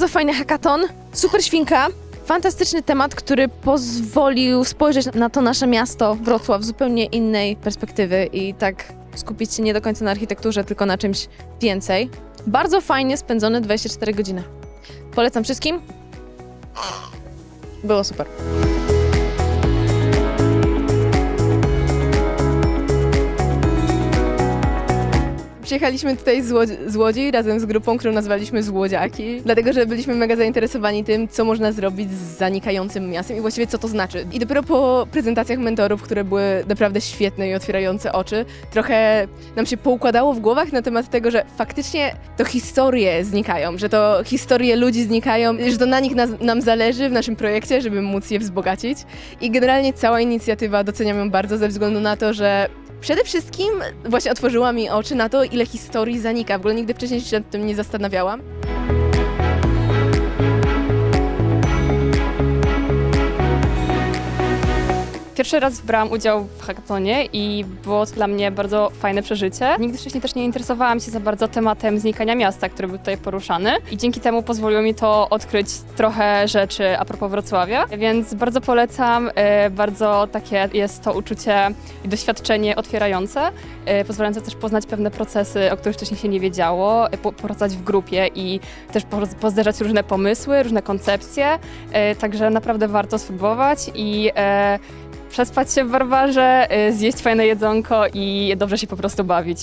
fajny hackathon, super świnka. Fantastyczny temat, który pozwolił spojrzeć na to nasze miasto, Wrocław, z zupełnie innej perspektywy i tak skupić się nie do końca na architekturze, tylko na czymś więcej. Bardzo fajnie spędzone 24 godziny. Polecam wszystkim. Było super. Przyjechaliśmy tutaj z Łodzi, z Łodzi razem z grupą, którą nazwaliśmy Złodziaki, dlatego że byliśmy mega zainteresowani tym, co można zrobić z zanikającym miastem i właściwie co to znaczy. I dopiero po prezentacjach mentorów, które były naprawdę świetne i otwierające oczy, trochę nam się poukładało w głowach na temat tego, że faktycznie to historie znikają, że to historie ludzi znikają, że to na nich nam zależy w naszym projekcie, żeby móc je wzbogacić. I generalnie cała inicjatywa doceniam ją bardzo ze względu na to, że Przede wszystkim właśnie otworzyła mi oczy na to, ile historii zanika. W ogóle nigdy wcześniej się nad tym nie zastanawiałam. Pierwszy raz brałam udział w hackatonie i było to dla mnie bardzo fajne przeżycie. Nigdy wcześniej też nie interesowałam się za bardzo tematem znikania miasta, który był tutaj poruszany i dzięki temu pozwoliło mi to odkryć trochę rzeczy a propos Wrocławia, więc bardzo polecam, e, bardzo takie jest to uczucie i doświadczenie otwierające, e, pozwalające też poznać pewne procesy, o których wcześniej się nie wiedziało, po- pracować w grupie i też po- pozderzać różne pomysły, różne koncepcje, także naprawdę warto spróbować i e, przespać się w barbarze, y, zjeść fajne jedzonko i dobrze się po prostu bawić.